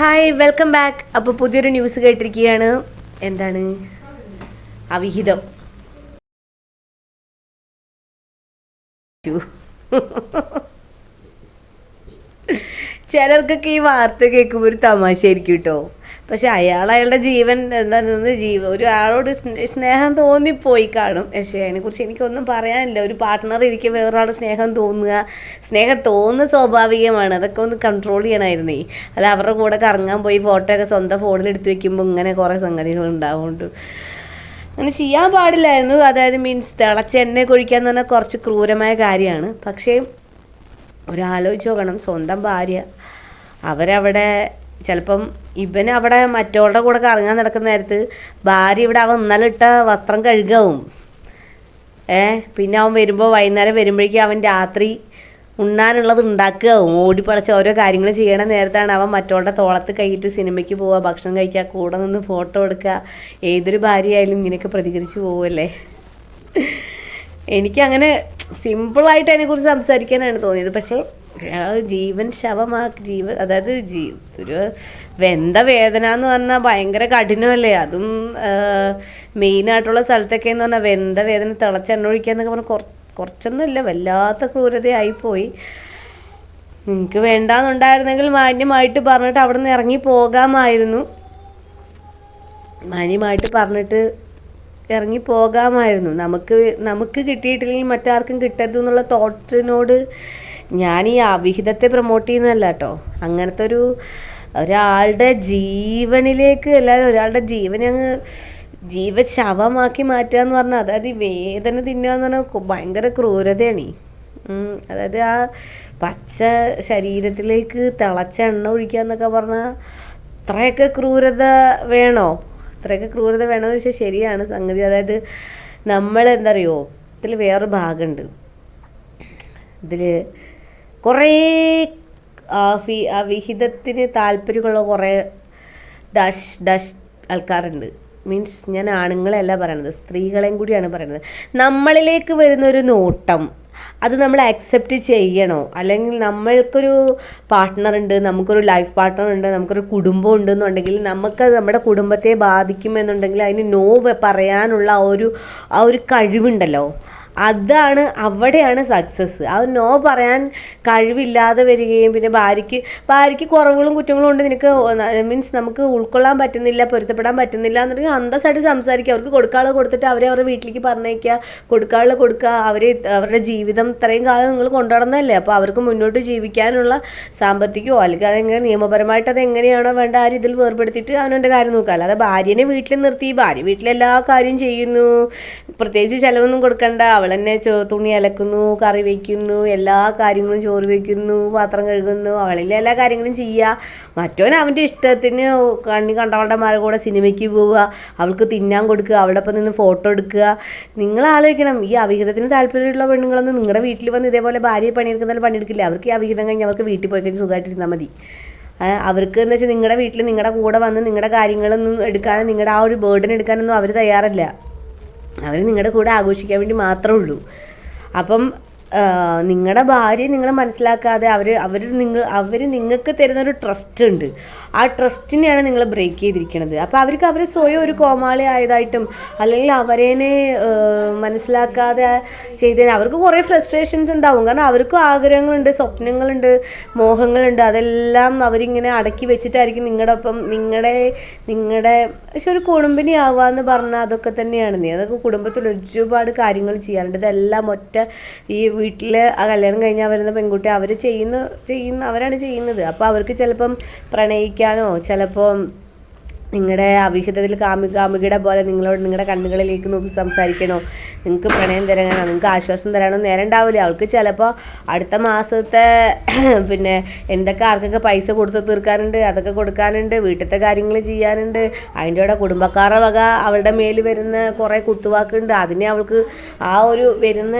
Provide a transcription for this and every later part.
Hi welcome back അപ്പോൾ പുതിയൊരു news കേട്ടിരിക്കുകയാണ്. എന്താണ്? അവിഹിതം. ചിലർക്കൊക്കെ ഈ വാർത്ത കേൾക്കുമ്പോൾ ഒരു തമാശയായിരിക്കും കേട്ടോ. പക്ഷെ അയാൾ അയാളുടെ ജീവൻ എന്താ ജീവ ഒരു ആളോട് സ്നേ- സ്നേഹം തോന്നിപ്പോയി കാണും. പക്ഷേ അതിനെക്കുറിച്ച് എനിക്കൊന്നും പറയാനില്ല. ഒരു പാർട്ട്ണർ ഇരിക്കും വേറൊരാളുടെ സ്നേഹം തോന്നുക. സ്നേഹം തോന്നുന്ന സ്വാഭാവികമാണ്. അതൊക്കെ ഒന്ന് കൺട്രോൾ ചെയ്യണമായിരുന്നേ അത് അവരുടെ കൂടെ കറങ്ങാൻ പോയി ഫോട്ടോ ഒക്കെ സ്വന്തം ഫോണിൽ എടുത്ത് വെക്കുമ്പോൾ ഇങ്ങനെ കുറേ സംഗതികൾ ഉണ്ടാവുന്നുണ്ട് അങ്ങനെ ചെയ്യാൻ പാടില്ലായിരുന്നു. അതായത് മീൻസ് തിളച്ച എണ്ണ എന്ന് പറഞ്ഞാൽ കുറച്ച് ക്രൂരമായ കാര്യമാണ്. പക്ഷേ ഒരാലോചിച്ച് നോക്കണം. സ്വന്തം ഭാര്യ. അവരവിടെ ചിലപ്പം ഇവന് അവിടെ മറ്റവളുടെ കൂടെ കറങ്ങാൻ നടക്കുന്ന നേരത്ത് ഭാര്യ ഇവിടെ അവൻ ഇന്നലെ ഇട്ട വസ്ത്രം കഴുകാവും. ഏ പിന്നെ അവൻ വരുമ്പോൾ വൈകുന്നേരം വരുമ്പോഴേക്കും അവൻ രാത്രി ഉണ്ണാനുള്ളത് ഉണ്ടാക്കുകയാവും. ഓടിപ്പടച്ച് ഓരോ കാര്യങ്ങൾ ചെയ്യണ നേരത്താണ് അവൻ മറ്റവളുടെ തോളത്ത് കൈയിട്ട് സിനിമയ്ക്ക് പോവുക ഭക്ഷണം കഴിക്കുക കൂടെ നിന്ന് ഫോട്ടോ എടുക്കുക. ഏതൊരു ഭാര്യയായാലും ഇങ്ങനെയൊക്കെ പ്രതികരിച്ച് പോവുമല്ലേ എനിക്കങ്ങനെ സിമ്പിളായിട്ട് അതിനെക്കുറിച്ച് സംസാരിക്കാനാണ് തോന്നിയത്. പക്ഷേ ജീവൻ ശവമാക്കി ജീവൻ അതായത് ജീ ഒരു വെന്ത വേദന എന്ന് പറഞ്ഞാൽ ഭയങ്കര കഠിനമല്ലേ? അതും മെയിനായിട്ടുള്ള സ്ഥലത്തൊക്കെ എന്ന് പറഞ്ഞാൽ വെന്ത വേദന തിളച്ചെണ്ണ ഒഴിക്കുക എന്നൊക്കെ പറഞ്ഞാൽ കുറച്ച് കുറച്ചൊന്നുമില്ല വല്ലാത്ത ക്രൂരതയായിപ്പോയി. നിങ്ങൾക്ക് വേണ്ടാന്നുണ്ടായിരുന്നെങ്കിൽ മാന്യമായിട്ട് പറഞ്ഞിട്ട് അവിടെ നിന്ന് ഇറങ്ങി പോകാമായിരുന്നു. മാന്യമായിട്ട് പറഞ്ഞിട്ട് ഇറങ്ങി പോകാമായിരുന്നു. നമുക്ക് നമുക്ക് കിട്ടിയിട്ടില്ലെങ്കിൽ മറ്റാർക്കും കിട്ടരുത് എന്നുള്ള തോട്ടിനോട് ഞാൻ ഈ അവിഹിതത്തെ പ്രൊമോട്ട് ചെയ്യുന്നതല്ല കേട്ടോ. അങ്ങനത്തെ ഒരു ഒരാളുടെ ജീവനിലേക്ക് അല്ലാതെ ഒരാളുടെ ജീവനെ അങ്ങ് ജീവശവമാക്കി മാറ്റുക എന്ന് പറഞ്ഞാൽ അതായത് വേദന തിന്നുക എന്ന് പറഞ്ഞാൽ ഭയങ്കര ക്രൂരതയാണ്. അതായത് ആ പച്ച ശരീരത്തിലേക്ക് തിളച്ച എണ്ണ ഒഴിക്കുക എന്നൊക്കെ പറഞ്ഞാൽ അത്രയൊക്കെ ക്രൂരത വേണോ? അത്രയൊക്കെ ക്രൂരത വേണോ വെച്ചാൽ ശരിയാണ് സംഗതി. അതായത് നമ്മൾ എന്താ അറിയോ? ഇതിൽ വേറൊരു ഭാഗമുണ്ട് ഇതിൽ കുറേ വിഹിതത്തിന് താല്പര്യമുള്ള കുറേ ഡാഷ് ഡാഷ് ആൾക്കാരുണ്ട്. മീൻസ് ഞാൻ ആണുങ്ങളെയല്ല പറയണത് സ്ത്രീകളെയും കൂടിയാണ് പറയുന്നത് നമ്മളിലേക്ക് വരുന്ന ഒരു നോട്ടം അത് നമ്മൾ അക്സെപ്റ്റ് ചെയ്യണോ? അല്ലെങ്കിൽ നമ്മൾക്കൊരു പാർട്ട്ണർ ഉണ്ട് നമുക്കൊരു ലൈഫ് പാർട്ട്ണർ ഉണ്ട് നമുക്കൊരു കുടുംബം ഉണ്ടെന്നുണ്ടെങ്കിൽ നമുക്ക് നമ്മുടെ കുടുംബത്തെ ബാധിക്കുമെന്നുണ്ടെങ്കിൽ അതിന് നോ പറയാനുള്ള ആ ഒരു ആ ഒരു കഴിവുണ്ടല്ലോ. അതാണ് അവിടെയാണ് സക്സസ് അത് നോ പറയാൻ കഴിവില്ലാതെ വരികയും പിന്നെ ഭാര്യയ്ക്ക് ഭാര്യയ്ക്ക് കുറവുകളും കുറ്റങ്ങളും ഉണ്ട്. നിനക്ക് മീൻസ് നമുക്ക് ഉൾക്കൊള്ളാൻ പറ്റുന്നില്ല പൊരുത്തപ്പെടാൻ പറ്റുന്നില്ല എന്നുണ്ടെങ്കിൽ അന്തസ്സായിട്ട് സംസാരിക്കുക. അവർക്ക് കൊടുക്കാനുള്ള കൊടുത്തിട്ട് അവരെ അവരുടെ വീട്ടിലേക്ക് പറഞ്ഞേക്കുക കൊടുക്കാനുള്ള കൊടുക്കുക. അവരെ അവരുടെ ജീവിതം ഇത്രയും കാലം നിങ്ങൾ കൊണ്ടുനടന്നതല്ലേ? അപ്പോൾ അവർക്ക് മുന്നോട്ട് ജീവിക്കാനുള്ള സാമ്പത്തികമോ അല്ലെങ്കിൽ അതെങ്ങനെ നിയമപരമായിട്ട് അത് എങ്ങനെയാണോ വേണ്ട ആ രീതിയിൽ വേർപെടുത്തിയിട്ട് അവനവന്റെ കാര്യം നോക്കുക. അല്ലാതെ ഭാര്യനെ വീട്ടിൽ നിർത്തി ഭാര്യ വീട്ടിലെല്ലാ കാര്യം ചെയ്യുന്നു. പ്രത്യേകിച്ച് ചിലവൊന്നും കൊടുക്കണ്ട. അവൾ തന്നെ തുണി അലക്കുന്നു കറി വയ്ക്കുന്നു എല്ലാ കാര്യങ്ങളും ചോറ് വയ്ക്കുന്നു പാത്രം കഴുകുന്നു അവളിലെ എല്ലാ കാര്യങ്ങളും ചെയ്യുക മറ്റവൻ അവന്റെ ഇഷ്ടത്തിന് കണ്ണി കണ്ടവളുടെ മാരെ കൂടെ സിനിമയ്ക്ക് പോവുക അവൾക്ക് തിന്നാൻ കൊടുക്കുക അവളുടെ ഒപ്പം നിന്ന് ഫോട്ടോ എടുക്കുക. നിങ്ങൾ ആലോചിക്കണം ഈ അവിഹിതത്തിന് താല്പര്യമുള്ള പെണ്ണുങ്ങളൊന്നും നിങ്ങളുടെ വീട്ടിൽ വന്ന് ഇതേപോലെ ഭാര്യയെ പണിയെടുക്കുന്നതിൽ പണിയെടുക്കില്ല. അവർക്ക് ഈ അവിഹിതം കഴിഞ്ഞ് അവർക്ക് വീട്ടിൽ പോയി കഴിഞ്ഞ് സുഖമായിട്ടിരുന്നാൽ മതി. അവർക്ക് എന്ന് വെച്ചാൽ നിങ്ങളുടെ വീട്ടിൽ നിങ്ങളുടെ കൂടെ വന്ന് നിങ്ങളുടെ കാര്യങ്ങളൊന്നും എടുക്കാനും നിങ്ങളുടെ ആ ഒരു ബേർഡൻ എടുക്കാനൊന്നും അവർ തയ്യാറല്ല. അവർ നിങ്ങളുടെ കൂടെ ആഘോഷിക്കാൻ വേണ്ടി മാത്രമേ ഉള്ളൂ. അപ്പം നിങ്ങളുടെ ഭാര്യ നിങ്ങൾ മനസ്സിലാക്കാതെ അവർ അവർ നിങ്ങൾ അവർ നിങ്ങൾക്ക് തരുന്ന ഒരു ട്രസ്റ്റ് ഉണ്ട്. ആ ട്രസ്റ്റിനെയാണ് നിങ്ങൾ ബ്രേക്ക് ചെയ്തിരിക്കുന്നത് അപ്പോൾ അവർക്ക് അവർ സ്വയം ഒരു കോമാളി ആയതായിട്ടും അല്ലെങ്കിൽ അവരേനെ മനസ്സിലാക്കാതെ ചെയ്തതിന് അവർക്ക് കുറേ ഫ്രസ്ട്രേഷൻസ് ഉണ്ടാവും. കാരണം അവർക്കും ആഗ്രഹങ്ങളുണ്ട് സ്വപ്നങ്ങളുണ്ട് മോഹങ്ങളുണ്ട്. അതെല്ലാം അവരിങ്ങനെ അടക്കി വെച്ചിട്ടായിരിക്കും നിങ്ങളുടെ ഒപ്പം നിങ്ങളുടെ നിങ്ങളുടെ പക്ഷെ ഒരു കുടുംബിനി ആവുക എന്ന് പറഞ്ഞാൽ അതൊക്കെ തന്നെയാണ്. നീ അതൊക്കെ കുടുംബത്തിൽ ഒരുപാട് കാര്യങ്ങൾ ചെയ്യാറുണ്ട്. ഇതെല്ലാം ഒറ്റ ഈ വീട്ടിൽ ആ കല്യാണം കഴിഞ്ഞാൽ വരുന്ന പെൺകുട്ടി അവർ ചെയ്യുന്ന ചെയ്യുന്ന അവരാണ് ചെയ്യുന്നത്. അപ്പോൾ അവർക്ക് ചിലപ്പം പ്രണയിക്കാനോ ചിലപ്പം നിങ്ങളുടെ അവിഹിതത്തിൽ കാമി കാമികയുടെ പോലെ നിങ്ങളോട് നിങ്ങളുടെ കണ്ണുകളിലേക്ക് നോക്കി സംസാരിക്കണോ? നിങ്ങൾക്ക് പ്രണയം തരാനോ നിങ്ങൾക്ക് ആശ്വാസം തരാനോ നേരം ഉണ്ടാവില്ല അവൾക്ക് ചിലപ്പോൾ അടുത്ത മാസത്തെ പിന്നെ എന്തൊക്കെ ആർക്കൊക്കെ പൈസ കൊടുത്ത് തീർക്കാനുണ്ട് അതൊക്കെ കൊടുക്കാനുണ്ട് വീട്ടിലത്തെ കാര്യങ്ങൾ ചെയ്യാനുണ്ട് അതിന്റെ കൂടെ കുടുംബക്കാരുടെ വക അവളുടെ മേൽ വരുന്ന കുറേ കുത്തുവാക്കുണ്ട്. അതിനെ അവൾക്ക് ആ ഒരു വരുന്ന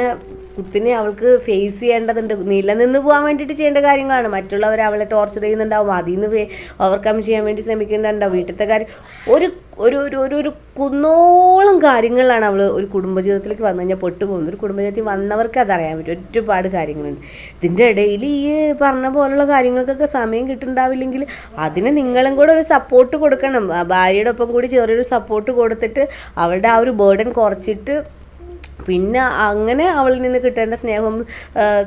കുത്തിനെ അവൾക്ക് ഫേസ് ചെയ്യേണ്ടതുണ്ട്. നിലനിന്ന് പോകാൻ വേണ്ടിയിട്ട് ചെയ്യേണ്ട കാര്യങ്ങളാണ്. മറ്റുള്ളവർ അവളെ ടോർച്ചർ ചെയ്യുന്നുണ്ടാവും. അതിൽ നിന്ന് ഓവർകം ചെയ്യാൻ വേണ്ടി ശ്രമിക്കുന്നുണ്ടാവും. വീട്ടിലത്തെ കാര്യം ഒരു ഒരു ഒരു ഒരു ഒരു കുന്നോളം കാര്യങ്ങളിലാണ് അവൾ ഒരു കുടുംബജീവിതത്തിലേക്ക് വന്നു കഴിഞ്ഞാൽ പെട്ടുപോകുന്നത്. ഒരു കുടുംബജീവിതത്തിൽ വന്നവർക്ക് അതറിയാൻ പറ്റും. ഒരുപാട് കാര്യങ്ങളുണ്ട്. ഇതിന്റെ ഇടയിൽ ഈ പറഞ്ഞ പോലുള്ള കാര്യങ്ങൾക്കൊക്കെ സമയം കിട്ടുന്നുണ്ടാവില്ലെങ്കിൽ അതിന് നിങ്ങളും കൂടെ ഒരു സപ്പോർട്ട് കൊടുക്കണം. ഭാര്യയുടെ ഒപ്പം കൂടി ചെറിയൊരു സപ്പോർട്ട് കൊടുത്തിട്ട് അവളുടെ ആ ഒരു ബേർഡൻ കുറച്ചിട്ട് പിന്നെ അങ്ങനെ അവളിൽ നിന്ന് കിട്ടേണ്ട സ്നേഹവും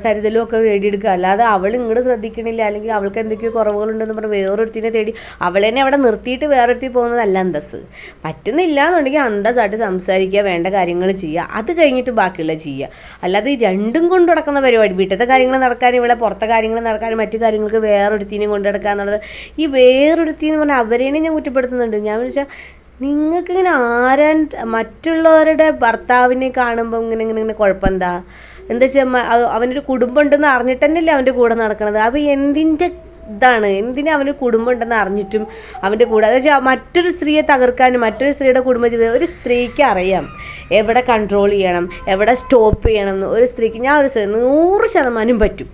കരുതലും ഒക്കെ നേടിയെടുക്കുക. അല്ലാതെ അവൾ ഇങ്ങോട്ട് ശ്രദ്ധിക്കണില്ല അല്ലെങ്കിൽ അവൾക്ക് എന്തൊക്കെയോ കുറവുകളുണ്ടെന്ന് പറഞ്ഞ് വേറൊരുത്തിനെ തേടി അവളെ തന്നെ അവിടെ നിർത്തിയിട്ട് വേറൊരുത്തി പോകുന്നതല്ല അന്തസ് പറ്റുന്നില്ല എന്നുണ്ടെങ്കിൽ അന്തസ്സായിട്ട് സംസാരിക്കുക വേണ്ട കാര്യങ്ങൾ ചെയ്യുക. അത് കഴിഞ്ഞിട്ട് ബാക്കിയുള്ള ചെയ്യുക. അല്ലാതെ ഈ രണ്ടും കൊണ്ട് നടക്കുന്ന പരിപാടി വീട്ടിലത്തെ കാര്യങ്ങൾ നടക്കാനും ഇവിടെ പുറത്തെ കാര്യങ്ങൾ നടക്കാനും മറ്റു കാര്യങ്ങൾക്ക് വേറൊരുത്തിനെയും കൊണ്ടു നടക്കുക എന്നുള്ളത് ഈ വേറൊരുത്തി എന്ന് പറഞ്ഞാൽ അവരെയും ഞാൻ കുറ്റപ്പെടുത്തുന്നുണ്ട്. ഞാൻ വെച്ചാൽ നിങ്ങൾക്ക് ഇങ്ങനെ ആരാൻ മറ്റുള്ളവരുടെ ഭർത്താവിനെ കാണുമ്പോൾ ഇങ്ങനെ ഇങ്ങനെ ഇങ്ങനെ കുഴപ്പം എന്താ എന്താ വെച്ചാൽ അവനൊരു കുടുംബം ഉണ്ടെന്ന് അറിഞ്ഞിട്ട് തന്നെയല്ലേ അവന്റെ കൂടെ നടക്കുന്നത് അപ്പോൾ എന്തിന്റെ ഇതാണ്? എന്തിനാ അവന് കുടുംബം ഉണ്ടെന്ന് അറിഞ്ഞിട്ടും അവന്റെ കൂടെ അതായത് വെച്ചാൽ മറ്റൊരു സ്ത്രീയെ തകർക്കാനും മറ്റൊരു സ്ത്രീയുടെ കുടുംബജീവിതം ഒരു സ്ത്രീക്ക് അറിയാം. എവിടെ കൺട്രോൾ ചെയ്യണം? എവിടെ സ്റ്റോപ്പ് ചെയ്യണം എന്ന്. ഒരു സ്ത്രീക്ക് ഞാൻ ഒരു സ്ത്രീ- നൂറ് ശതമാനം പറ്റും.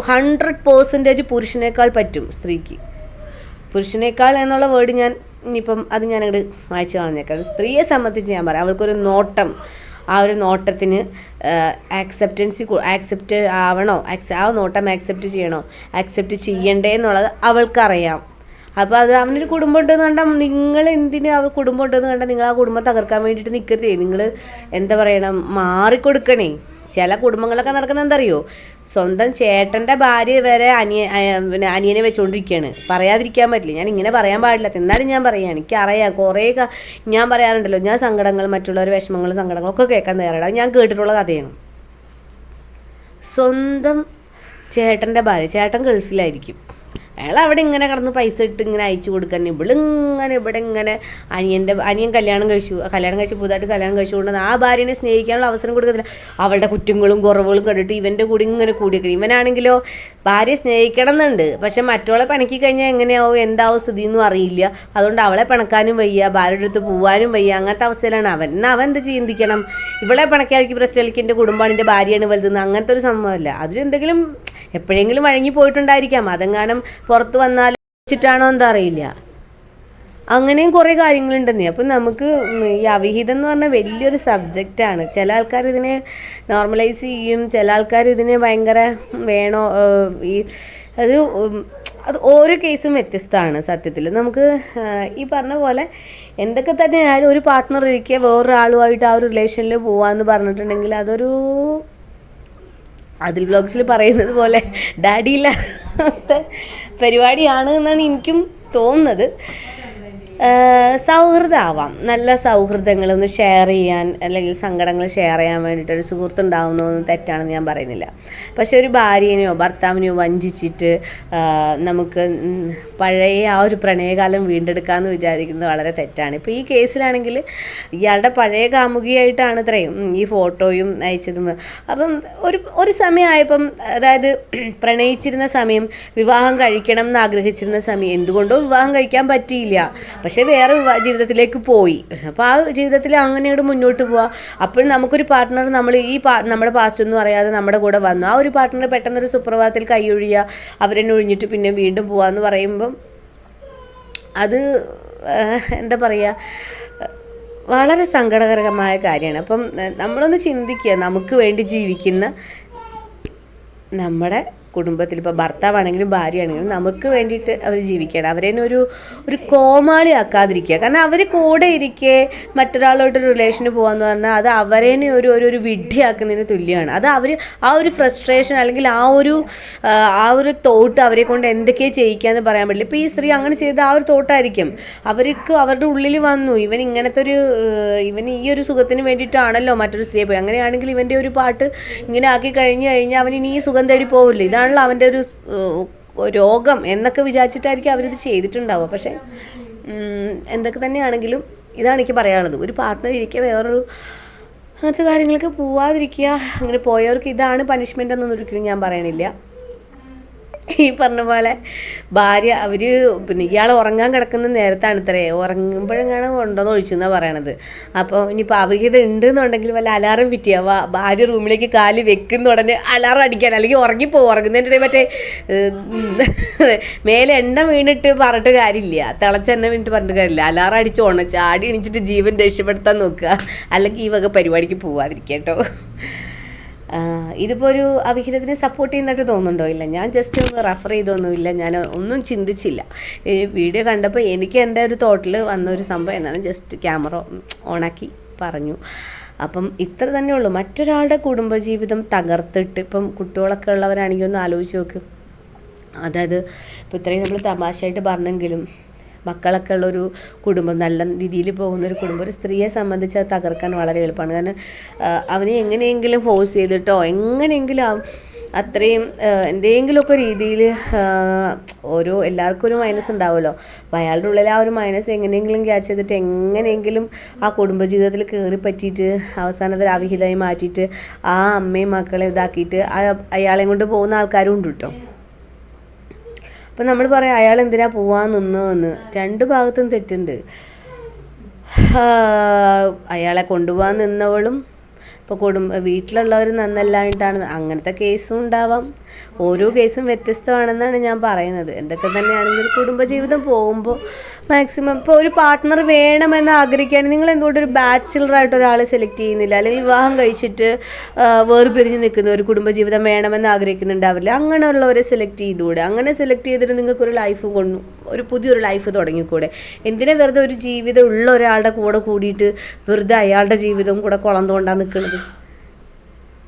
ഹൺഡ്രഡ് പേഴ്സന്റേജ് പുരുഷനേക്കാൾ പറ്റും സ്ത്രീക്ക്. പുരുഷനേക്കാൾ എന്നുള്ള വേർഡ് ഞാൻ ഇനിയിപ്പം അത് അങ്ങോട്ട് വായിച്ചു കളഞ്ഞേക്കാം. സ്ത്രീയെ സംബന്ധിച്ച് ഞാൻ പറയാം. അവൾക്കൊരു നോട്ടം. ആ ഒരു നോട്ടത്തിന് ആക്സെപ്റ്റൻസി ആക്സെപ്റ്റ് ആവണോ? ആ നോട്ടം ആക്സെപ്റ്റ് ചെയ്യണോ? ആക്സെപ്റ്റ് ചെയ്യണ്ടേ എന്നുള്ളത് അവൾക്കറിയാം. അപ്പോൾ അത് അവനൊരു കുടുംബം ഉണ്ടെന്ന് കണ്ടാൽ നിങ്ങൾ എന്തിനു ആ കുടുംബം ഉണ്ടെന്ന് കണ്ടാൽ നിങ്ങൾ ആ കുടുംബം തകർക്കാൻ വേണ്ടിയിട്ട് നിൽക്കരുതേ നിങ്ങൾ എന്താ പറയണം? മാറിക്കൊടുക്കണേ. ചില കുടുംബങ്ങളൊക്കെ നടക്കുന്നത് എന്തറിയോ സ്വന്തം ചേട്ടന്റെ ഭാര്യ വരെ അനിയ പിന്നെ അനിയനെ വെച്ചുകൊണ്ടിരിക്കുകയാണ് പറയാതിരിക്കാൻ പറ്റില്ല. ഞാൻ ഇങ്ങനെ പറയാൻ പാടില്ല. എന്നാലും ഞാൻ പറയുകയാണ് എനിക്കറിയാം. കുറേ ഞാൻ പറയാറുണ്ടല്ലോ. ഞാൻ സങ്കടങ്ങൾ മറ്റുള്ളവർ വിഷമങ്ങൾ സങ്കടങ്ങളൊക്കെ കേൾക്കാൻ തയ്യാറാണ് ഞാൻ കേട്ടിട്ടുള്ള കഥയാണ്. സ്വന്തം ചേട്ടന്റെ ഭാര്യ. ചേട്ടൻ ഗൾഫിലായിരിക്കും. അയാൾ അവിടെ ഇങ്ങനെ കിടന്ന് പൈസ ഇട്ട് ഇങ്ങനെ അയച്ചു കൊടുക്കാൻ ഇവളിങ്ങനെ ഇവിടെ ഇങ്ങനെ അനിയന്റെ അനിയൻ കല്യാണം കഴിച്ചു. കല്യാണം കഴിച്ചു പുതുതായിട്ട് കല്യാണം കഴിച്ചുകൊണ്ട് ആ ഭാര്യനെ സ്നേഹിക്കാനുള്ള അവസരം കൊടുക്കത്തില്ല. അവളുടെ കുറ്റങ്ങളും കുറവുകളും കണ്ടിട്ട് ഇവന്റെ കൂടി ഇങ്ങനെ കൂടിയൊക്കെ ഇവനാണെങ്കിലോ ഭാര്യ സ്നേഹിക്കണം എന്നുണ്ട് പക്ഷെ മറ്റോളെ പിണക്കി കഴിഞ്ഞാൽ എങ്ങനെയാവും? എന്താവും സ്ഥിതി എന്നും അറിയില്ല. അതുകൊണ്ട് അവളെ പണക്കാനും വയ്യ ഭാര്യയുടെ അടുത്ത് പോവാനും വയ്യ. അങ്ങനത്തെ അവസ്ഥയിലാണ് അവൻ. എന്നാൽ അവൻ എന്ത് ചിന്തിക്കണം? ഇവളെ പിണക്കിയാലേക്ക് പ്രശ്നമായിരിക്കും എന്റെ കുടുംബമാണ് എന്റെ ഭാര്യയാണ് വലുതെന്ന്. അങ്ങനത്തെ ഒരു സംഭവമല്ല. അതിലെന്തെങ്കിലും എപ്പോഴെങ്കിലും വഴങ്ങി പോയിട്ടുണ്ടായിരിക്കാം. അതെങ്ങാനും പുറത്ത് വന്നാൽ വെച്ചിട്ടാണോ എന്താ അറിയില്ല. അങ്ങനെയും കുറേ കാര്യങ്ങളുണ്ടെന്നേ അപ്പം നമുക്ക് ഈ അവിഹിതം എന്ന് പറഞ്ഞാൽ വലിയൊരു സബ്ജക്റ്റാണ് ചില ആൾക്കാർ ഇതിനെ നോർമലൈസ് ചെയ്യും. ചില ആൾക്കാർ ഇതിനെ ഭയങ്കര വേണോ ഈ അത് അത് ഓരോ കേസും വ്യത്യസ്തമാണ് സത്യത്തിൽ. നമുക്ക് ഈ പറഞ്ഞ പോലെ എന്തൊക്കെ തന്നെ ആയാലും ഒരു പാർട്ട്ണർ ഇരിക്കുക വേറൊരാളുമായിട്ട് ആ ഒരു റിലേഷനിൽ പോവാന്ന് പറഞ്ഞിട്ടുണ്ടെങ്കിൽ അതൊരു അതിൽ ബ്ലോഗ്സിൽ പറയുന്നത് പോലെ ഡാഡി ഇല്ലാത്ത പരിപാടിയാണ് എന്നാണ് എനിക്കും തോന്നുന്നത്. സൗഹൃദമാവാം നല്ല സൗഹൃദങ്ങളൊന്ന് ഷെയർ ചെയ്യാൻ അല്ലെങ്കിൽ സങ്കടങ്ങൾ ഷെയർ ചെയ്യാൻ വേണ്ടിയിട്ട് ഒരു സുഹൃത്ത് ഉണ്ടാവുന്നതൊന്നും തെറ്റാണെന്ന് ഞാൻ പറയുന്നില്ല. പക്ഷെ ഒരു ഭാര്യനെയോ ഭർത്താവിനെയോ വഞ്ചിച്ചിട്ട് നമുക്ക് പഴയ ആ ഒരു പ്രണയകാലം വീണ്ടെടുക്കാമെന്ന് വിചാരിക്കുന്നത് വളരെ തെറ്റാണ്. ഇപ്പോൾ ഈ കേസിലാണെങ്കിൽ ഇയാളുടെ പഴയ കാമുകിയായിട്ടാണ് ഇത്രയും ഈ ഫോട്ടോയും അയച്ചതും. അപ്പം ഒരു ഒരു സമയമായപ്പം അതായത് പ്രണയിച്ചിരുന്ന സമയം വിവാഹം കഴിക്കണം എന്ന് ആഗ്രഹിച്ചിരുന്ന സമയം എന്തുകൊണ്ടോ വിവാഹം കഴിക്കാൻ പറ്റിയില്ല. പക്ഷേ വേറെ ജീവിതത്തിലേക്ക് പോയി. അപ്പോൾ ആ ജീവിതത്തിൽ അങ്ങനെയോട് മുന്നോട്ട് പോവുക അപ്പോൾ നമുക്കൊരു പാർട്ട്ണർ നമ്മൾ ഈ പാ നമ്മുടെ പാസ്റ്റ് ഒന്നും അറിയാതെ നമ്മുടെ കൂടെ വന്നു. ആ ഒരു പാർട്ട്ണർ പെട്ടെന്നൊരു സുപ്രഭാതത്തിൽ കൈയൊഴിയുക അവരെന്നെ ഒഴിഞ്ഞിട്ട് പിന്നെ വീണ്ടും പോവാന്ന് പറയുമ്പം അത് എന്താ പറയുക വളരെ സങ്കടകരമായ കാര്യമാണ്. അപ്പം നമ്മളൊന്ന് ചിന്തിക്കുക നമുക്ക് വേണ്ടി ജീവിക്കുന്ന നമ്മുടെ കുടുംബത്തിൽ ഇപ്പോൾ ഭർത്താവാണെങ്കിലും ഭാര്യയാണെങ്കിലും നമുക്ക് വേണ്ടിയിട്ട് അവർ ജീവിക്കണം അവരെ ഒരു ഒരു കോമാളി ആക്കാതിരിക്കുക കാരണം അവർ കൂടെ ഇരിക്കെ മറ്റൊരാളോട്ട് റിലേഷന് പോകാന്ന് പറഞ്ഞാൽ അത് അവരേനെ ഒരു ഒരു ഒരു വിഡ്ഢിയാക്കുന്നതിന് തുല്യമാണ്. അത് അവർ ആ ഒരു ഫ്രസ്ട്രേഷൻ അല്ലെങ്കിൽ ആ ഒരു ആ, ഒരു തോട്ട് അവരെ കൊണ്ട് എന്തൊക്കെ ചെയ്യിക്കാന്ന് പറയാൻ പറ്റില്ല. ഇപ്പോൾ ഈ സ്ത്രീ അങ്ങനെ ചെയ്ത ആ ഒരു തോട്ടായിരിക്കും. അവർക്ക് അവരുടെ ഉള്ളിൽ വന്നു. ഇവൻ ഇങ്ങനത്തെ ഒരു ഇവൻ ഈ ഒരു സുഖത്തിന് വേണ്ടിയിട്ടാണല്ലോ മറ്റൊരു സ്ത്രീയെ പോയി. അങ്ങനെയാണെങ്കിൽ ഇവന്റെ ഒരു പാട്ട് ഇങ്ങനെ ആക്കി കഴിഞ്ഞു കഴിഞ്ഞാൽ അവൻ ഇനി ഈ സുഖം തേടി പോവില്ല. ഇതാണല്ലോ അവന്റെ ഒരു രോഗം എന്നൊക്കെ വിചാരിച്ചിട്ടായിരിക്കും അവരിത് ചെയ്തിട്ടുണ്ടാവുക. പക്ഷേ എന്തൊക്കെ തന്നെയാണെങ്കിലും ഇതാണ് എനിക്ക് പറയാനുള്ളത്. ഒരു പാർട്ട്ണർ ഇരിക്കുക വേറൊരു അങ്ങനത്തെ കാര്യങ്ങൾക്ക് പോവാതിരിക്കുക അങ്ങനെ പോയവർക്ക് ഇതാണ് പണിഷ്മെന്റ് എന്നൊന്നും ഒരിക്കലും ഞാൻ പറയണില്ല. ഈ പറഞ്ഞ പോലെ ഭാര്യ അവർ പിന്നെ ഇയാൾ ഉറങ്ങാൻ കിടക്കുന്ന നേരത്താണ് ഇത്രേ ഉറങ്ങുമ്പോഴെങ്ങാണ് ഉണ്ടോയെന്ന് ഒഴിച്ചെന്നാണ് പറയണത്. അപ്പോൾ ഇനിയിപ്പോൾ ഉണ്ട് എന്നുണ്ടെങ്കിൽ വല്ല അലാറം ഫിറ്റിയാവുക ഭാര്യ റൂമിലേക്ക് കാൽ വെക്കുന്ന ഉടനെ അലാറം അടിക്കാൻ അല്ലെങ്കിൽ ഉറങ്ങിപ്പോവും. ഉറങ്ങുന്നതിന്റെ മറ്റേ മേലെ എണ്ണ വീണിട്ട് പറഞ്ഞിട്ട് കാര്യമില്ല. തിളച്ച എണ്ണ വീണിട്ട് പറഞ്ഞിട്ട് കാര്യമില്ല. അലാറം അടിച്ച് ഉണച്ച് ചാടി എണിച്ചിട്ട് ജീവൻ രക്ഷപ്പെടുത്താൻ നോക്കുക. അല്ലെങ്കിൽ ഈ വക പരിപാടിക്ക് പോവാതിരിക്കട്ടോ. ഇതിപ്പോൾ ഒരു അവിഹിതത്തിനെ സപ്പോർട്ട് ചെയ്യുന്നതായിട്ട് തോന്നുന്നുണ്ടോ? ഇല്ല ഞാൻ ജസ്റ്റ് ഒന്ന് റെഫർ ചെയ്തൊന്നുമില്ല. ഞാൻ ഒന്നും ചിന്തിച്ചില്ല. ഈ വീഡിയോ കണ്ടപ്പോൾ എനിക്ക് എന്റെ ഒരു തോട്ടിൽ വന്ന ഒരു സംഭവം എന്നാണ്. ജസ്റ്റ് ക്യാമറ ഓണാക്കി പറഞ്ഞു. അപ്പം ഇത്ര തന്നെ ഉള്ളൂ. മറ്റൊരാളുടെ കുടുംബജീവിതം തകർത്തിട്ട് ഇപ്പം കുട്ടികളൊക്കെ ഉള്ളവരാണെങ്കിൽ ഒന്ന് ആലോചിച്ച് നോക്ക്. അതായത് ഇപ്പോൾ ഇത്രയും നമ്മൾ തമാശയായിട്ട് പറഞ്ഞെങ്കിലും മക്കളൊക്കെ ഉള്ളൊരു കുടുംബം നല്ല രീതിയിൽ പോകുന്ന ഒരു കുടുംബം ഒരു സ്ത്രീയെ സംബന്ധിച്ച് അത് തകർക്കാൻ വളരെ എളുപ്പമാണ്. കാരണം അവനെ എങ്ങനെയെങ്കിലും ഫോഴ്സ് ചെയ്തിട്ടോ എങ്ങനെയെങ്കിലും അത്രയും എന്തെങ്കിലുമൊക്കെ രീതിയിൽ ഓരോ എല്ലാവർക്കും ഒരു മൈനസ് ഉണ്ടാവുമല്ലോ. അപ്പോൾ അയാളുടെ ഉള്ളിൽ ആ ഒരു മൈനസ് എങ്ങനെയെങ്കിലും ക്യാച്ച് ചെയ്തിട്ട് എങ്ങനെയെങ്കിലും ആ കുടുംബ കുടുംബജീവിതത്തിൽ കയറി പറ്റിയിട്ട് അവസാനത്തിൽ അവിഹിതമായി മാറ്റിയിട്ട് ആ അമ്മയും മക്കളെ ഇതാക്കിയിട്ട് അയാളെയും കൊണ്ട് പോകുന്ന ആൾക്കാരും ഉണ്ട് കേട്ടോ അപ്പം നമ്മൾ പറയാം അയാൾ എന്തിനാ പോവാൻ നിന്നതെന്ന് രണ്ട് ഭാഗത്തും തെറ്റുണ്ട്. അയാളെ കൊണ്ടുപോകാൻ നിന്നവളും ഇപ്പോൾ കുടുംബ വീട്ടിലുള്ളവർ നന്നല്ലായിട്ടാണ് അങ്ങനത്തെ കേസും ഉണ്ടാവാം. ഓരോ കേസും വ്യത്യസ്തമാണെന്നാണ് ഞാൻ പറയുന്നത്. എന്തൊക്കെ തന്നെയാണെങ്കിലും കുടുംബജീവിതം പോകുമ്പോൾ മാക്സിമം ഇപ്പോൾ ഒരു പാർട്ട്ണർ വേണമെന്ന് ആഗ്രഹിക്കുകയാണെങ്കിൽ നിങ്ങൾ എന്തുകൊണ്ട് ഒരു ബാച്ചിലറായിട്ട് ഒരാളെ സെലക്ട് ചെയ്യുന്നില്ല? അല്ലെങ്കിൽ വിവാഹം കഴിച്ചിട്ട് വേർപിരിഞ്ഞ് നിൽക്കുന്ന ഒരു കുടുംബജീവിതം വേണമെന്ന് ആഗ്രഹിക്കുന്നുണ്ടാവില്ല. അങ്ങനെയുള്ളവരെ സെലക്ട് ചെയ്തുകൂടെ? അങ്ങനെ സെലക്ട് ചെയ്തിട്ട് നിങ്ങൾക്കൊരു ലൈഫ് കൊണ്ടു ഒരു പുതിയൊരു ലൈഫ് തുടങ്ങിക്കൂടെ? എന്തിനാ വെറുതെ ഒരു ജീവിതം ഉള്ള ഒരാളുടെ കൂടെ കൂടിയിട്ട് വെറുതെ അയാളുടെ ജീവിതവും കൂടെ കുളം തോണ്ടാൻ നിൽക്കുന്നത്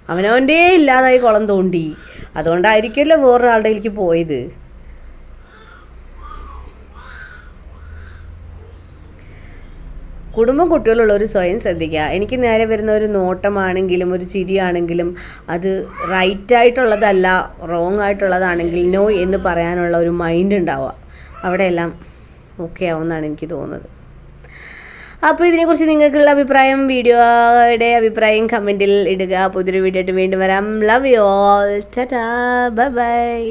അവനവന്റെ ഇല്ലാതായി കുളം തോണ്ടി. അതുകൊണ്ടായിരിക്കുമല്ലോ വേറൊരാളുടെ എനിക്ക് പോയത്. കുടുംബം ഒരു സ്വയം ശ്രദ്ധിക്കുക. എനിക്ക് നേരെ വരുന്ന ഒരു നോട്ടമാണെങ്കിലും ഒരു ചിരിയാണെങ്കിലും അത് റൈറ്റായിട്ടുള്ളതല്ല റോങ് ആയിട്ടുള്ളതാണെങ്കിൽ നോ എന്ന് പറയാനുള്ള ഒരു മൈൻഡ് ഉണ്ടാവുക. അവിടെയെല്ലാം ഓക്കെ ആവുമെന്നാണ് എനിക്ക് തോന്നുന്നത്. അപ്പോൾ ഇതിനെക്കുറിച്ച് നിങ്ങൾക്കുള്ള അഭിപ്രായം വീഡിയോയുടെ അഭിപ്രായം കമന്റിൽ ഇടുക. പുതിയൊരു വീഡിയോ ആയിട്ട് വീണ്ടും വരാം. Love you all tata bye bye